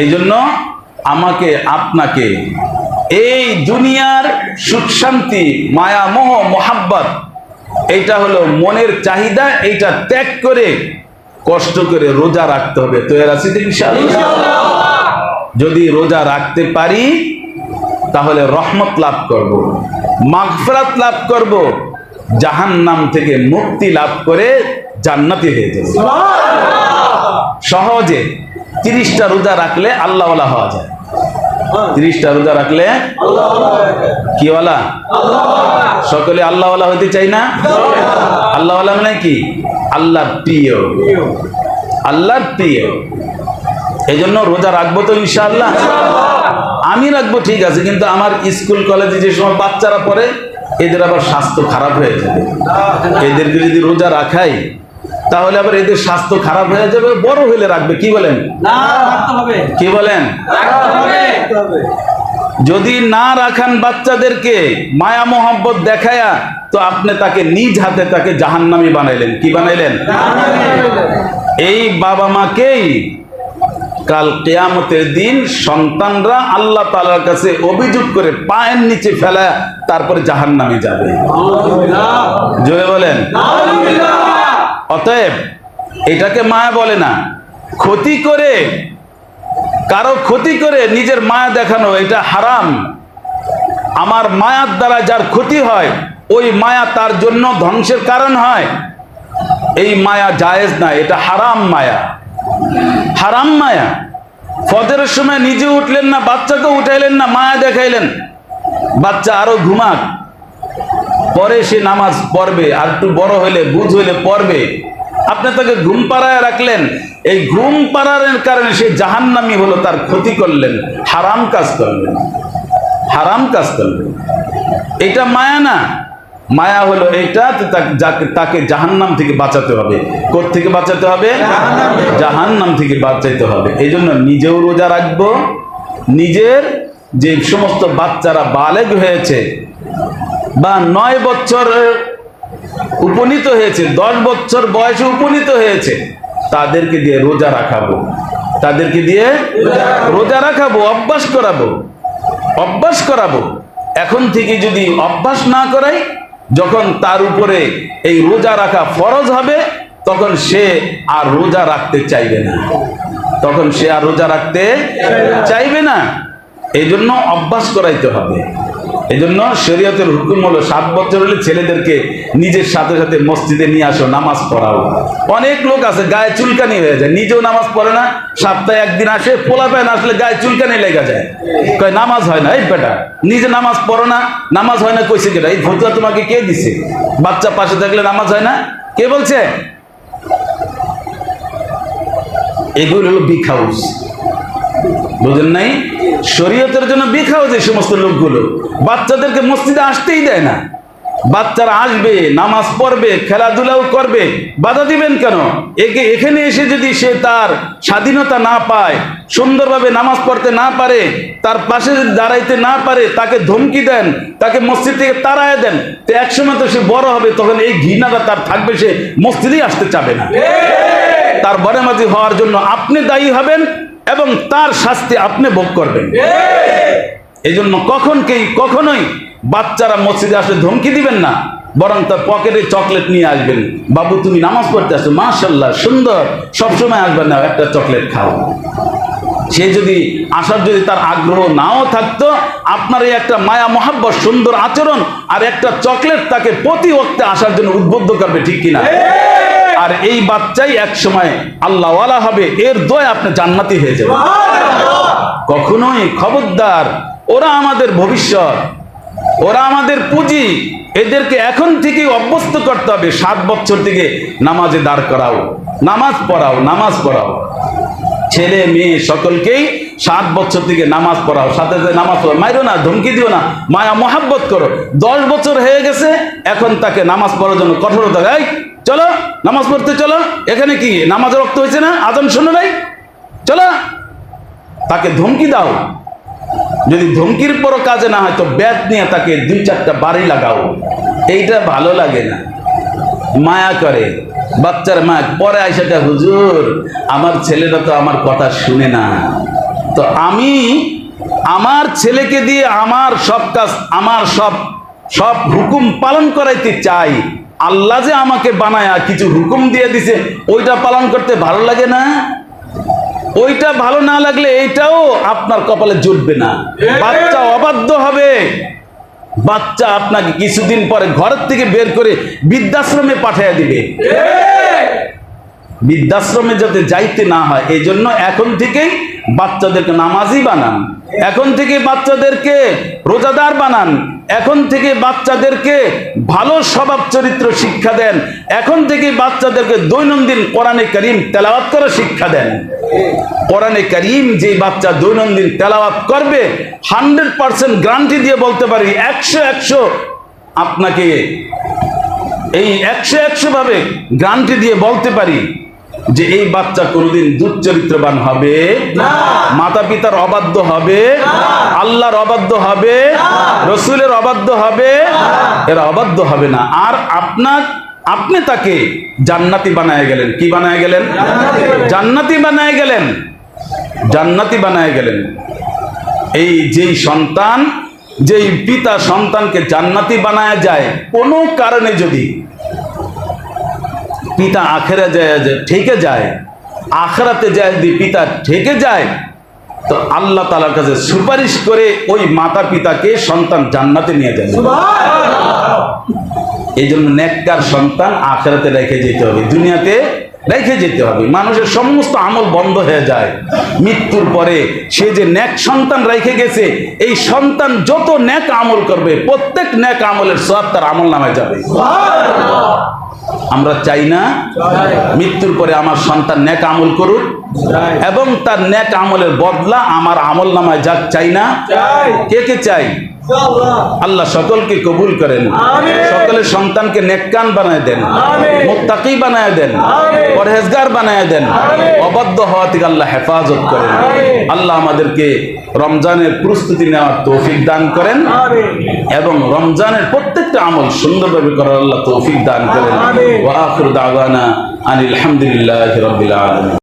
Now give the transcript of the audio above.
এই জন্য আমাকে আপনাকে এই দুনিয়ার সুখ শান্তি মায়া মোহ মোহাব্বত এইটা হলো মনের চাহিদা এইটা ত্যাগ করে কষ্ট করে রোজা রাখতে হবে। তো এর আছে যদি রোজা রাখতে পারি তাহলে রহমত লাভ করব মাগফিরাত লাভ করব জাহান্নাম থেকে মুক্তি লাভ করে জান্নাতি হয়ে যাব। সহজে তিরিশটা রোজা রাখলে আল্লাহওয়ালা হওয়া যায়। তিরিশটা রোজা রাখলে কি কিওয়ালা? সকলে আল্লাহওয়ালা হতে চাই না? আল্লাহওয়ালা মানে কি? আল্লাহ প্রিয়। আল্লাহ প্রিয়। এই জন্য রোজা রাখব তো ইনশাআল্লাহ। আমি রাখব ঠিক আছে কিন্তু আমার স্কুল কলেজে যে সময় বাচ্চারা পড়ে এদের আবার স্বাস্থ্য খারাপ হয়ে যাবে। এদেরকে যদি রোজা রাখাই তাহলে আবার এদের স্বাস্থ্য খারাপ হয়ে যাবে বড় হইলে রাখবে কি বলেন? কি বলেন? যদি না রাখান বাচ্চাদেরকে মায়া মোহাব্বত দেখায়া তো আপনি তাকে নিজ হাতে তাকে জাহান্নামি বানাইলেন। কি বানাইলেন? এই বাবা মাকেই কাল কেয়ামতের দিন সন্তানরা আল্লাহ তালার কাছে অভিযোগ করে পায়ের নিচে ফেলা তারপরে জাহান্নামে যাবে। জোরে বলেন। অতএব এটাকে মায়া বলে না। ক্ষতি করে, কারও ক্ষতি করে নিজের মায়া দেখানো, এটা হারাম। আমার মায়ার দ্বারা যার ক্ষতি হয়, ওই মায়া তার জন্য ধ্বংসের কারণ হয়। এই মায়া জায়েজ না, এটা হারাম মায়া। হারাম মায়া। ফজরের সময় নিজে উঠলেন না, বাচ্চাকে উঠাইলেন না, মায়া দেখাইলেন। বাচ্চা আরও ঘুমাক। পরে সে নামাজ পড়বে, আর একটু বড় হইলে, বুঝ হইলে পড়বে। আপনি তাকে ঘুম পাড়ায় রাখলেন। এই ঘুম পাড়ার কারণে সে জাহান্নামি হলো, তার ক্ষতি করলেন। হারাম কাজ করলেন। হারাম কাজ করলেন। এটা মায়া না? মায়া হলো এইটা তাকে জাহান্নাম থেকে বাঁচাতে হবে। কোথ থেকে বাঁচাতে হবে? জাহান্নাম থেকে বাঁচাইতে হবে। এই জন্য নিজেও রোজা রাখব। নিজের যে সমস্ত বাচ্চারা বালেগ হয়েছে বা নয় বছর উপনীত হয়েছে, দশ বছর বয়সে উপনীত হয়েছে, তাদেরকে দিয়ে রোজা রাখাবো। তাদেরকে দিয়ে রোজা রাখাবো, অভ্যাস করাবো অভ্যাস করাবো। এখন থেকে যদি অভ্যাস না করাই, যখন তার উপরে এই রোজা রাখা ফরজ হবে, তখন সে আর রোজা রাখতে চাইবে না। তখন সে আর রোজা রাখতে চাইবে না। এই জন্য অভ্যাস করাইতে হবে। এই জন্য শরীয়তের হুকুম হলো সাত বছর হলে ছেলেদেরকে নিজের সাথে সাথে মসজিদে নিয়ে আসো, নামাজ পড়াও। অনেক লোক আছে, গায়ে চুলকানি হয়ে যায়, নিজেও নামাজ পড়ে না, সপ্তাহে একদিন আসে, পোলা প্যান আসলে গায়ে চুলকানি লেগে যায়। নামাজ হয় না, এই বেটা, নিজে নামাজ পড়ো না, নামাজ হয় না, কইছে কেটা এই ফতুয়া তোমাকে কে দিছে? বাচ্চা পাশে থাকলে নামাজ হয় না? কে বলছে? এগুলো হলো বিগ হাউস বুঝেন নাই? শরীয়তের জন্য বিখাও যে সমস্ত লোকগুলো। বাচ্চাদেরকে মসজিদে আসতেই দেয় না। বাচ্চারা আসবে নামাজ পড়বে খেলাধুলাও করবে। বাধা দিবেন কেন? একে এখানে এসে যদি সে তার স্বাধীনতা না পায় সুন্দরভাবে নামাজ পড়তে না পারে তার পাশে যদি দাঁড়াইতে না পারে তাকে ধমকি দেন তাকে মসজিদ থেকে তাড়ায় দেন তো একসময় তো সে বড় হবে তখন এই ঘৃণাটা তার থাকবে সে মসজিদেই আসতে চাবে না। তার বরেমাজি হওয়ার জন্য আপনি দায়ী হবেন এবং তার শাস্তি আপনি ভোগ করবেন। এই জন্য কখন কে কখনোই বাচ্চারা মসজিদে আসলে ধমকি দিবেন না, বরং তার পকেটে চকলেট নিয়ে আসবেন। বাবু, তুমি নামাজ পড়তে আসো মাশাল্লাহ সুন্দর, সবসময় আসবেন না, একটা চকলেট খাও। সে যদি আসার যদি তার আগ্রহ নাও থাকতো, আপনার এই একটা মায়া, মহাব্বত, সুন্দর আচরণ আর একটা চকলেট তাকে প্রতি ওক্তে আসার জন্য উদ্বুদ্ধ করবে ঠিক কিনা? আর এই বাচ্চাই এক সময় আল্লাহওয়ালা হবে এর দয় আপনি জান্নাতি হয়ে যাবে কখনোই খবরদার ওরা আমাদের ভবিষ্যৎ ওরা আমাদের পুঁজি এদেরকে এখন থেকে অভ্যস্ত করতে হবে সাত বছর থেকে নামাজে দাঁড় করাও নামাজ পড়াও নামাজ পড়াও। ছেলে মেয়ে সকলকেই সাত বছর থেকে নামাজ পড়াও সাথে সাথে নামাজ পড়াও। মাইরো না ধমকি দিও না মায়া মহাব্বত করো। দশ বছর হয়ে গেছে এখন তাকে নামাজ পড়ার জন্য কঠোরতা এই চলো, নামাজ পড়তে চলো। এখানে কি নামাজ রক্ত হয়েছে না? আদম শোনো নাই? চলো। তাকে ধমকি দাও। যদি ধমকির পরও কাজে না হয়, তো ব্যাট নিয়ে তাকে দুই চারটা বাড়ি লাগাও। এইটা ভালো লাগে না। মায়া করে। বাচ্চার মা পরে আইসাটা হুজুর, আমার ছেলেটা তো আমার কথা শুনে না। তো আমি আমার ছেলেকে দিয়ে আমার সব কাজ, আমার সব সব হুকুম পালন করাইতে চাই। আল্লাহ যে আমাকে বানায়া কিছু হুকুম দিয়ে দিছে, ওইটা পালন করতে ভালো লাগে না? ওইটা ভালো না লাগলে এইটাও আপনার কপালে জুটবে না। বাচ্চা অবাধ্য হবে। বাচ্চা আপনাকে কিছুদিন পরে ঘরের থেকে বের করে বৃদ্ধাশ্রমে পাঠিয়ে দিবে। বৃদ্ধাশ্রমে যাতে যাইতে না হয় এই জন্য এখন থেকেই বাচ্চাদেরকে নামাজি বানান। এখন থেকে বাচ্চাদেরকে রোজাদার বানান। এখন থেকে বাচ্চাদেরকে ভালো স্বভাব চরিত্র শিক্ষা দেন। এখন থেকে বাচ্চাদেরকে দৈনন্দিন কোরআনে করিম তেলাওয়াত করা শিক্ষা দেন। কোরআনে করিম যে বাচ্চা দৈনন্দিন তেলাওয়াত করবে, হান্ড্রেড পার্সেন্ট গ্যারান্টি দিয়ে বলতে পারি, একশো একশো আপনাকে এই একশো একশো ভাবে গ্রান্টি দিয়ে বলতে পারি যে এই বাচ্চা কোনোদিন দুচ্চরিত্রবান হবে? মাতা পিতার অবাধ্য হবে? আল্লাহর অবাধ্য হবে? রসুলের অবাধ্য হবে? এরা অবাধ্য হবে না। আর আপনার আপনি তাকে জান্নাতি বানায় গেলেন। কি বানায় গেলেন। জান্নাতি বানায় গেলেন। জান্নাতি বানায় গেলেন। এই যেই সন্তান যেই পিতা সন্তানকে জান্নাতি বানায় যায় কোনো কারণে যদি পিতা আখেরা যায় ঠেকে যায় আখরাতে যায় যদি পিতা ঠেকে যায় তো আল্লাহ তালার কাছে সুপারিশ করে ওই মাতা পিতাকে সন্তান জান্নাতে নিয়ে যায় এই জন্য নেককার সন্তান আখেরাতে রেখে যেতে হবে দুনিয়াতে রেখে যেতে হবে। মানুষের সমস্ত আমল বন্ধ হয়ে যায়। মৃত্যুর পরে সে যে ন্যাক সন্তান রেখে গেছে এই সন্তান যত ন্যাক আমল করবে প্রত্যেক ন্যাক আমলের সব তার আমল নামে যাবে। আমরা চাই না মৃত্যুর পরে আমার সন্তান ন্যাক আমল করুক। এবং তার ন্যাক আমলের বদলা আমার আমল নামায় যাক চাই না? কে কে চাই? আল্লাহ সকলকে কবুল করেন। সকলের সন্তানকে নেককান বানায় দেন। মুত্তাকি বানায় দেন। পরহেজগার বানায় দেন। অবাধ্য হওয়া থেকে আল্লাহ হেফাজত করেন। আল্লাহ আমাদেরকে রমজানের প্রস্তুতি নেওয়ার তৌফিক দান করেন। এবং রমজানের প্রত্যেকটা আমল সুন্দরভাবে করার আল্লাহ তৌফিক দান করেন। আমিন। ওয়া আনিল হামদুলিল্লাহি রাব্বিল আলামিন।